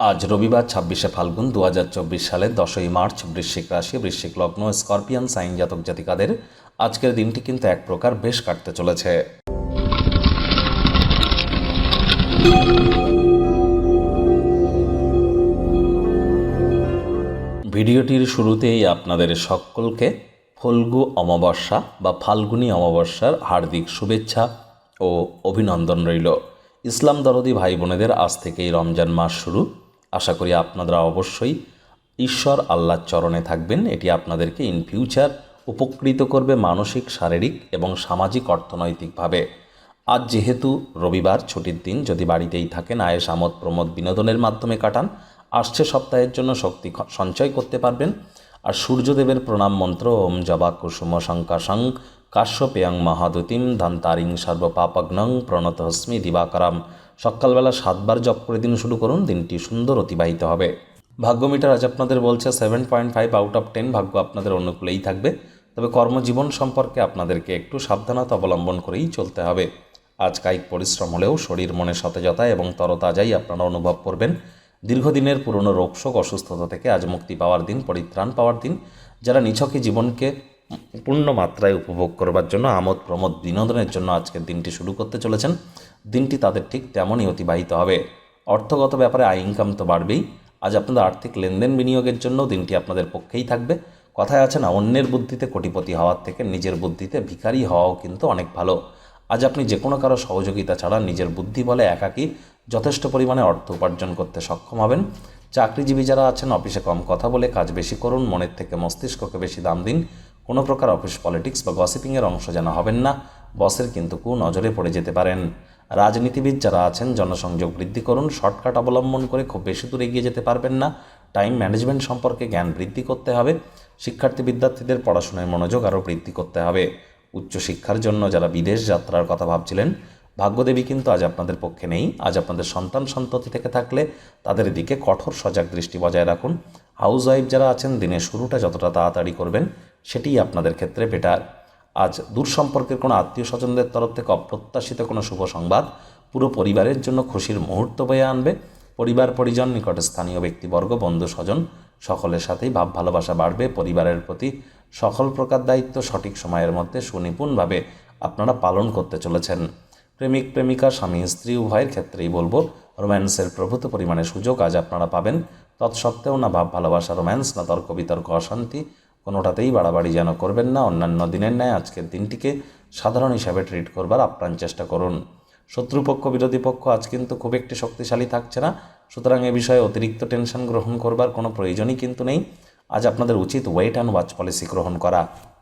আজ রবিবার ছাব্বিশে ফাল্গুন দু হাজার চব্বিশ সালের দশই মার্চ বৃশ্চিক রাশি, বৃশ্চিক লগ্ন, স্করপিয়ান, সাইন জাতক জাতিকাদের আজকের দিনটি কিন্তু এক প্রকার বেশ কাটতে চলেছে। ভিডিওটির শুরুতেই আপনাদের সকলকে ফল্গু অমাবস্যা বা ফাল্গুনী অমাবস্যার হার্দিক শুভেচ্ছা ও অভিনন্দন রইল। ইসলাম দরদি ভাই বোনেদের আজ থেকেই রমজান মাস শুরু। আশা করি আপনারা অবশ্যই ঈশ্বর আল্লাহর চরণে থাকবেন। এটি আপনাদেরকে ইন ফিউচার উপকৃত করবে মানসিক, শারীরিক এবং সামাজিক, অর্থনৈতিকভাবে। আজ যেহেতু রবিবার, ছুটির দিন, যদি বাড়িতেই থাকেন আয়েস আমোদ, প্রমোদ বিনোদনের মাধ্যমে কাটান, আসছে সপ্তাহের জন্য শক্তি সঞ্চয় করতে পারবেন। আর সূর্যদেবের প্রণাম মন্ত্র, ওম জবা কুসুম শঙ্কাশং কাশ্যপেয়ং মহাদুতিম, ধান্তারিং সর্বপাপগ্নং প্রণত হস্মি দিবাকরাম। সকালবেলা সাতবার জপ করে দিন শুরু করুন, দিনটি সুন্দর অতিবাহিত হবে। ভাগ্য মিটার আজ আপনাদের বলছে seven point five out of ten ভাগ্য আপনাদের অনুকূলেই থাকবে। তবে কর্মজীবন সম্পর্কে আপনাদেরকে একটু সাবধানতা অবলম্বন করেই চলতে হবে। আজ কায়িক পরিশ্রম হলেও শরীর, মনে সতেজতা এবং তরতাজাই আপনারা অনুভব করবেন। দীর্ঘদিনের পুরনো রোগশোক অসুস্থতা থেকে আজ মুক্তি পাওয়ার দিন, পরিত্রাণ পাওয়ার দিন। যারা নিছকই জীবনকে পূর্ণ মাত্রায় উপভোগ করবার জন্য আমোদ প্রমোদ বিনোদনের জন্য আজকের দিনটি শুরু করতে চলেছেন। দিনটি তাদের ঠিক তেমনই অতিবাহিত হবে। অর্থগত ব্যাপারে আয় ইনকাম তো বাড়বেই। আজ আপনাদের আর্থিক লেনদেন বিনিয়োগের জন্য দিনটি আপনাদের পক্ষেই থাকবে। কথায় আছে না অন্যের বুদ্ধিতে কোটিপতি হওয়ার থেকে নিজের বুদ্ধিতে ভিখারি হওয়াও কিন্তু অনেক ভালো। আজ আপনি যে কোনো কারও সহযোগিতা ছাড়া নিজের বুদ্ধি বলে একাকী যথেষ্ট পরিমাণে অর্থ উপার্জন করতে সক্ষম হবেন। চাকরিজীবী যারা আছেন, অফিসে কম কথা বলে কাজ বেশি করুন, মনের থেকে মস্তিষ্ককে বেশি দাম দিন। কোনো প্রকার অফিস পলিটিক্স বা গসিপিংয়ের অংশ যেন হবেন না। বসের কিন্তু কু নজরে পড়ে যেতে পারেন। রাজনীতিবিদ যারা আছেন, জনসংযোগ বৃদ্ধি করুন, শর্টকাট অবলম্বন করে খুব বেশি দূর এগিয়ে যেতে পারবেন না। টাইম ম্যানেজমেন্ট সম্পর্কে জ্ঞান বৃদ্ধি করতে হবে। শিক্ষার্থী বিদ্যার্থীদের পড়াশোনায় মনোযোগ আরও বৃদ্ধি করতে হবে। উচ্চশিক্ষার জন্য যারা বিদেশ যাত্রার কথা ভাবছিলেন, ভাগ্যদেবী কিন্তু আজ আপনাদের পক্ষে নেই। আজ আপনাদের সন্তান সন্ততি থেকে থাকলে তাদের দিকে কঠোর সজাগ দৃষ্টি বজায় রাখুন। হাউস ওয়াইফ যারা আছেন, দিনের শুরুটা যতটা তাড়াতাড়ি করবেন সেটিই আপনাদের ক্ষেত্রে বেটার আজ দূর সম্পর্কের কোনো আত্মীয় স্বজনদের তরফ থেকে অপ্রত্যাশিত কোনো শুভ সংবাদ, পুরো পরিবারের জন্য খুশির মুহূর্ত বয়ে আনবে। পরিবার, পরিজন, নিকটে স্থানীয় ব্যক্তিবর্গ, বন্ধু, স্বজন, সকলের সাথেই ভাব, ভালোবাসা বাড়বে। পরিবারের প্রতি সকল প্রকার দায়িত্ব সঠিক সময়ের মধ্যে সুনিপুণভাবে আপনারা পালন করতে চলেছেন। প্রেমিক, প্রেমিকা, স্বামী, স্ত্রী, উভয়ের ক্ষেত্রেই বলব, রোম্যান্সের প্রভূত পরিমাণে সুযোগ আজ আপনারা পাবেন। তৎসত্ত্বেও না ভাব, ভালোবাসা, রোম্যান্স, না তর্ক বিতর্ক অশান্তি কোনোটাতেই বাড়াবাড়ি যেন করবেন না। অন্যান্য দিনের ন্যায় আজকের দিনটিকে সাধারণ হিসাবে ট্রিট করবার আপ্রাণ চেষ্টা করুন। শত্রুপক্ষ, বিরোধী পক্ষ আজ কিন্তু খুব একটি শক্তিশালী থাকছে না। সুতরাং এ বিষয়ে অতিরিক্ত টেনশন গ্রহণ করবার কোনো প্রয়োজনই কিন্তু নেই। আজ আপনাদের উচিত ওয়েট অ্যান্ড ওয়াচ পলিসি গ্রহণ করা।